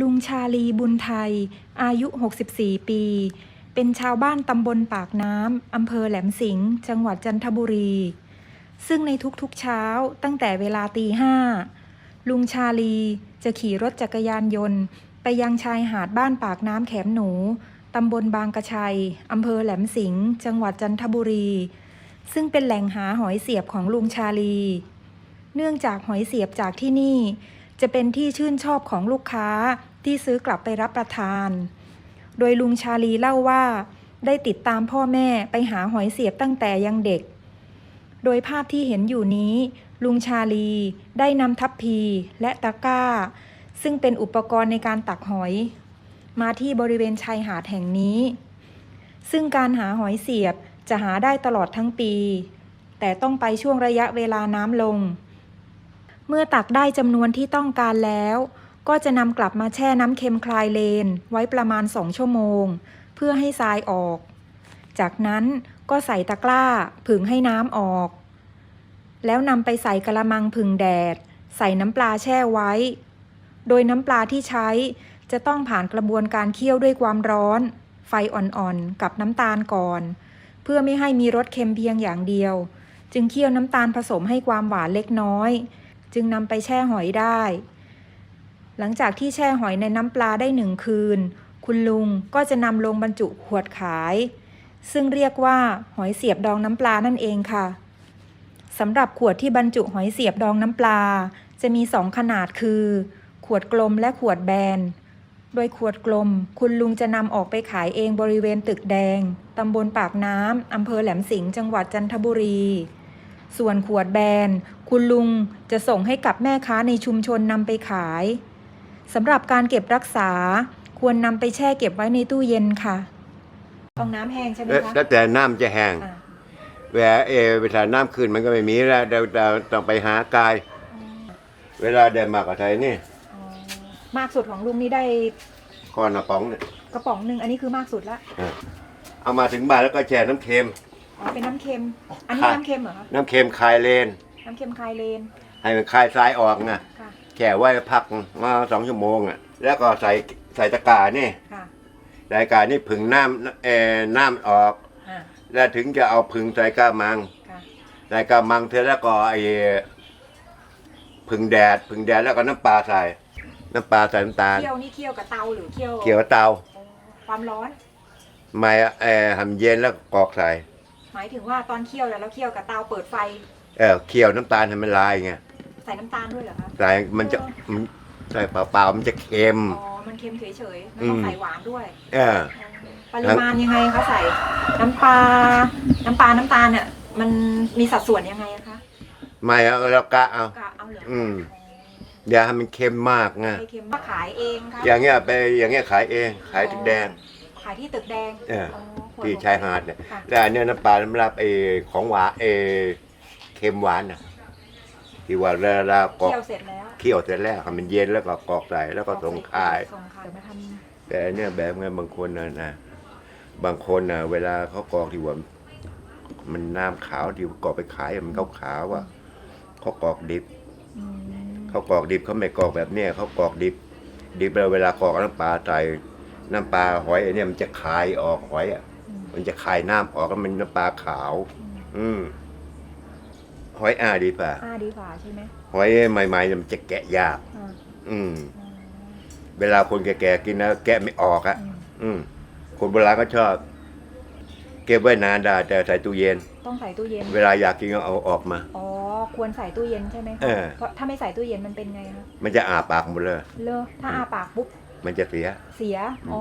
ลุงชาลีบุญไทย อายุ 64 ปี เป็นชาวบ้านตำบลปากน้ำ อำเภอแหลมสิงห์ จังหวัดจันทบุรี ซึ่งในทุกๆเช้าตั้งแต่เวลาตีห้า ลุงชาลีจะขี่รถจักรยานยนต์ ไปยังชายหาดบ้านปากน้ำแขมหนู ตำบลบางกระชัย อำเภอแหลมสิงห์ จังหวัดจันทบุรี ซึ่งเป็นแหล่งหาหอยเสียบของลุงชาลี เนื่องจากหอยเสียบจากที่นี่ จะเป็นที่ชื่นชอบของลูกค้าที่ซื้อกลับไปรับประทาน โดยลุงชาลีเล่าว่า ได้ติดตามพ่อแม่ไปหาหอยเสียบตั้งแต่ยังเด็ก โดยภาพที่เห็นอยู่นี้ ลุงชาลีได้นำทัพพีและตะกร้า ซึ่งเป็นอุปกรณ์ในการตักหอย มาที่บริเวณชายหาดแห่งนี้ ซึ่งการหาหอยเสียบจะหาได้ตลอดทั้งปี แต่ต้องไปช่วงระยะเวลาน้ำลง เมื่อตักได้จำนวนที่ต้องการแล้ว ก็จะนำกลับมาแช่น้ำเค็มคลายเลน ไว้ประมาณ 2 ชั่วโมง เพื่อให้ทรายออก จากนั้นก็ใส่ตะกร้าผึ่งให้น้ำออก แล้วนำไปใส่กระมังผึ่งแดด ใส่น้ำปลาแช่ไว้ โดยน้ำปลาที่ใช้จะต้องผ่านกระบวนการเคี่ยวด้วยความร้อน ไฟอ่อนๆ กับน้ำตาลก่อน เพื่อไม่ให้มีรสเค็มเพียงอย่างเดียว จึงเคี่ยวน้ำตาลผสมให้ความหวานเล็กน้อย จึงนำไปแช่หอยได้ หลังจากที่แช่หอยในน้ำปลาได้หนึ่งคืน คุณลุงก็จะนำลงบรรจุขวดขาย ซึ่งเรียกว่าหอยเสียบดองน้ำปลานั่นเองค่ะสำหรับขวดที่บรรจุหอยเสียบดองน้ำปลา จะมีสองขนาดคือ ขวดกลมและขวดแบน โดยขวดกลม คุณลุงจะนำออกไปขายเองบริเวณตึกแดงตำบลปากน้ำอำเภอแหลมสิงห์จังหวัดจันทบุรี ส่วนขวดแบน คุณลุงจะส่งให้กับแม่ค้าในชุมชนนำไปขายสำหรับการเก็บรักษาควรนำไปแช่เก็บไว้ในตู้เย็นค่ะต้องน้ำแห้งใช่ไหมแล้วคะแล้วแต่น้ำจะแห้งอ่าเวลาเออเวลาน้ำขึ้นมันก็ไม่มีแล้วเราเราต้องไปหากาย เวลาเดินมากกับไทยนี่อ๋อมากสุดของลุงนี่ได้ก้อนกระป๋องเนี่ยกระป๋องหนึ่งอันนี้คือมากสุดละอะเอามาถึงบ้านแล้วก็แช่น้ำเค็มอ๋อเป็นน้ำเค็ม อันนี้ค่ะน้ำเค็มเหรอคะน้ำเค็มคลายเลน น้ำเค็มคลายเลน ให้มันคลายทรายออกนะค่ะ แช่ไว้พักมาสองชั่วโมงอะ แล้วก็ใส่ใส่ตะกร้านี่ค่ะ ใส่ตะกร้านี่ผึ่งน้ำเออน้ำออก อ่า แล้วถึงจะเอาผึ่งใส่กระมัง ค่ะ ใส่กระมังเสร็จแล้วก็ไอ้ผึ่งแดด ผึ่งแดดแล้วก็น้ำปลาใส่ น้ำปลาใส่น้ำตาล เคี่ยวนี่เคี่ยวกับเตาหรือเคี่ยวเกี่ยวกับเตาอ๋อความร้อน ไม่เออทำเย็นแล้วกรอกใส่ หมายถึงว่าตอนเคี่ยวแล้วเราเคี่ยวกับเตาเปิดไฟ เออเคี่ยวน้ำตาลให้มันลายไงใส่น้ำตาลด้วยเหรอคะ ใส่มันจะมันใส่เปล่าๆมันจะเค็ม อ๋อ มันเค็มเฉยๆไม่อืต้องมใส่หวานด้วย เออ ปริมาณยังไงคะใส่ น้ำปลา น้ำปลา น้ำตาลเนี่ย มันมีสัดส่วนยังไงอะคะไม่เอาแล้วกะเอา กะเอาเหลืออืมอย่าให้มันเค็มมากไงไม่เค็มมาขายเองค่ะอย่างเงี้ยไปอย่างเงี้ยขายเอง ขายตึกแดง ขายที่ตึกแดง เออขวดที่ชายหาดเนี่ยค่ะแล้วอันเนี้ยน้ำปลาน้ำรับเออของหวานเออเค็มหวานน่ะที่ว่าเวลากรอกเคี่ยวเสร็จแล้วเคี่ยวเสร็จแล้วให้มันเย็นแล้วก็กรอกใส่แล้วก็ส่งขาย ส่งขายมาทแต่อันเนี่ยแบบไงบางคนนะนะบางคนนะเวลาเขากรอกที่ว่ามันน้ำขาวที่กรอกไปขายมันขาวขาวๆอะเขากรอกดิบำอืมเขากรอกดิบเขาไม่กรอกแบบเนี้ยเขากรอกดิบ ดิบแล้วเวลากรอกน้ำปลาใส่น้ำปลาหอยไอ้เนี่ยมันจะคายออกหอยอะ อืมมันจะคายน้ำออกแล้วมันน้ำปลาขาว อืม หอยอาดีป่ะอ่าดีกว่าใช่ไหมหอยใหม่ๆเนี่ยมันจะแกะยาก อ่าอืมอืมเวลาคนแก่ๆกินนะแกะไม่ออกอะอืมอืม คนโบราณก็ชอบ เก็บไว้นานได้แต่ใส่ตู้เย็น ต้องใส่ตู้เย็น เวลาอยากกินก็เอาออกมา อ๋อ ควรใส่ตู้เย็นใช่ไหมคะเออเพราะถ้าไม่ใส่ตู้เย็นมันเป็นไงคะมันจะอาปากหมดเลย เลอะถ้าอาปากปุ๊บมันจะเสีย เสีย อ๋อ